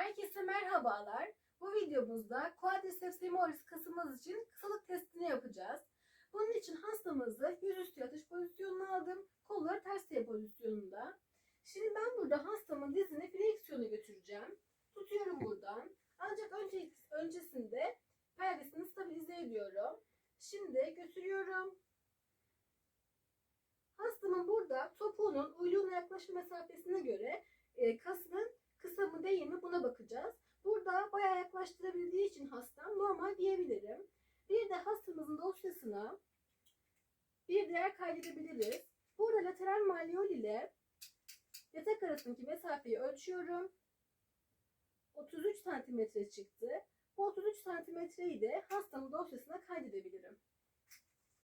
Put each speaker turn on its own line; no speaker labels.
Herkese merhabalar. Bu videomuzda quadriceps femoris kasımız için kısalık testini yapacağız. Bunun için hastamızı yüzüstü yatış pozisyonuna aldım. Kolları ters T pozisyonunda. Şimdi ben burada hastamın dizini fleksiyona götüreceğim. Tutuyorum buradan. Ancak önce, öncesinde pelvisini stabilize ediyorum. Şimdi götürüyorum. Hastamın burada topuğunun uyluğuna yaklaşma mesafesine göre e, mı değil mi buna bakacağız. Burada bayağı yaklaştırabildiği için hastam normal diyebilirim. Bir de hastamızın dosyasına bir değer kaydedebiliriz. Burada lateral malleol ile yatak arasındaki mesafeyi ölçüyorum. 33 santimetre çıktı. Bu 33 santimetreyi de hastamın dosyasına kaydedebilirim.